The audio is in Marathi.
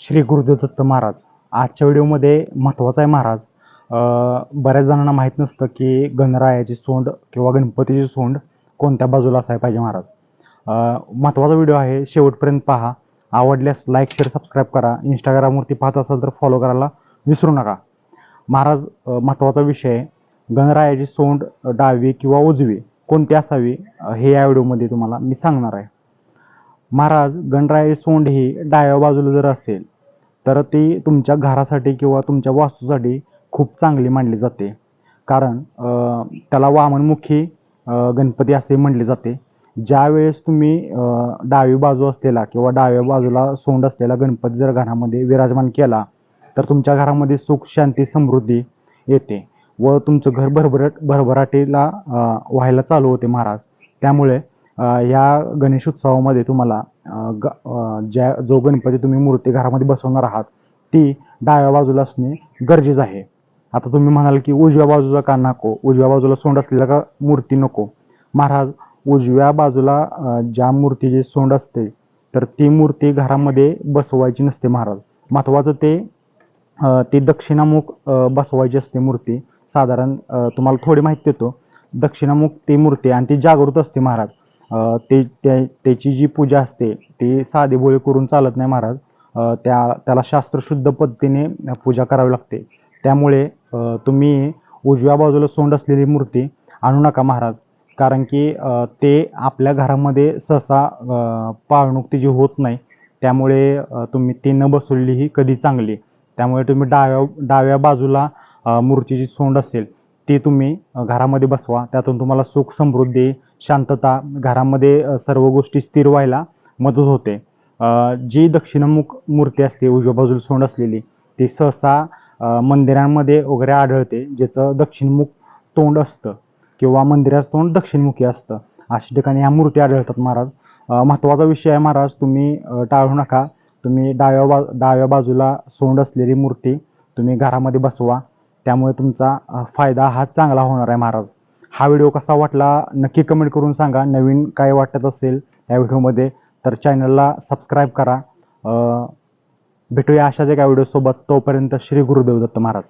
श्री गुरुदेव दत्त महाराज. आजच्या व्हिडिओमध्ये महत्त्वाचा आहे महाराज. बऱ्याच जणांना माहीत नसतं की गणरायाची सोंड किंवा गणपतीची सोंड कोणत्या बाजूला असायला पाहिजे महाराज. महत्त्वाचा व्हिडिओ आहे. शेवटपर्यंत पहा. आवडल्यास लाईक शेअर सबस्क्राईब करा. इंस्टाग्रामवरती पाहत असाल तर फॉलो करायला विसरू नका. महाराज महत्त्वाचा विषय आहे. गणरायाची सोंड डावी किंवा उजवी कोणती असावी हे या व्हिडिओमध्ये तुम्हाला मी सांगणार आहे. महाराज गणरायाची सोंड ही डाव्या बाजूला जर असेल तर ती तुमच्या घरासाठी किंवा तुमच्या वास्तूसाठी खूप चांगली मानली जाते. कारण त्याला वामनमुखी गणपती असे म्हणले जाते. ज्यावेळेस तुम्ही डावी बाजू असलेला किंवा डाव्या बाजूला सोंड असलेला गणपती जर घरामध्ये विराजमान केला तर तुमच्या घरामध्ये सुख शांती समृद्धी येते व तुमचं घर भरभरट भरभराटीला व्हायला चालू होते महाराज. त्यामुळे या गणेश उत्सवामध्ये तुम्हाला ग ज्या जो गणपती तुम्ही मूर्ती घरामध्ये बसवणार आहात ती डाव्या बाजूला असणे गरजेचं आहे. आता तुम्ही म्हणाल की उजव्या बाजूला का नको? उजव्या बाजूला सोंड असलेला का मूर्ती नको? महाराज उजव्या बाजूला ज्या मूर्तीची सोंड असते तर ती मूर्ती घरामध्ये बसवायची नसते महाराज. महत्त्वाचं ते ती दक्षिणामुख बसवायची असते मूर्ती. साधारण तुम्हाला थोडी माहिती देतो. दक्षिणामुख ती मूर्ती आणि ती जागृत असते महाराज. ते त्या- त्याची जी पूजा असते ती साधी बोळी करून चालत नाही महाराज. त्या त्याला शास्त्रशुद्ध पद्धतीने पूजा करावी लागते. त्यामुळे तुम्ही उजव्या बाजूला सोंड असलेली मूर्ती आणू नका महाराज. कारण की ते आपल्या घरामध्ये सहसा अ, पाळणूक तिची होत नाही त्यामुळे तुम्ही ती न बसवली ही कधी चांगली. त्यामुळे तुम्ही डाव्या डाव्या बाजूला मूर्तीची सोंड असेल ती तुम्ही घरामध्ये बसवा. त्यातून तुम्हाला सुख समृद्धी शांतता घरामध्ये सर्व गोष्टी स्थिर व्हायला मदत होते. जी दक्षिणमुख मूर्ती असते उजव्या बाजूला सोंड असलेली ती सहसा मंदिरांमध्ये वगैरे आढळते ज्याचं दक्षिणमुख तोंड असतं किंवा मंदिराचं तोंड दक्षिणमुखी असतं. अशा ठिकाणी ह्या मूर्ती आढळतात महाराज. महत्त्वाचा विषय आहे महाराज तुम्ही टाळू नका. तुम्ही डाव्या बा डाव्या बाजूला सोंड असलेली मूर्ती तुम्ही घरामध्ये बसवा. त्यामुळे तुमचा फायदा हा चांगला होणार आहे महाराज. हा व्हिडिओ कसा वाटला नक्की कमेंट करून सांगा. नवीन काय वाटत असेल या व्हिडिओमध्ये तर चॅनलला सबस्क्राईब करा. भेटूया अशाच एका व्हिडिओसोबत. तोपर्यंत श्री गुरुदेव दत्त महाराज.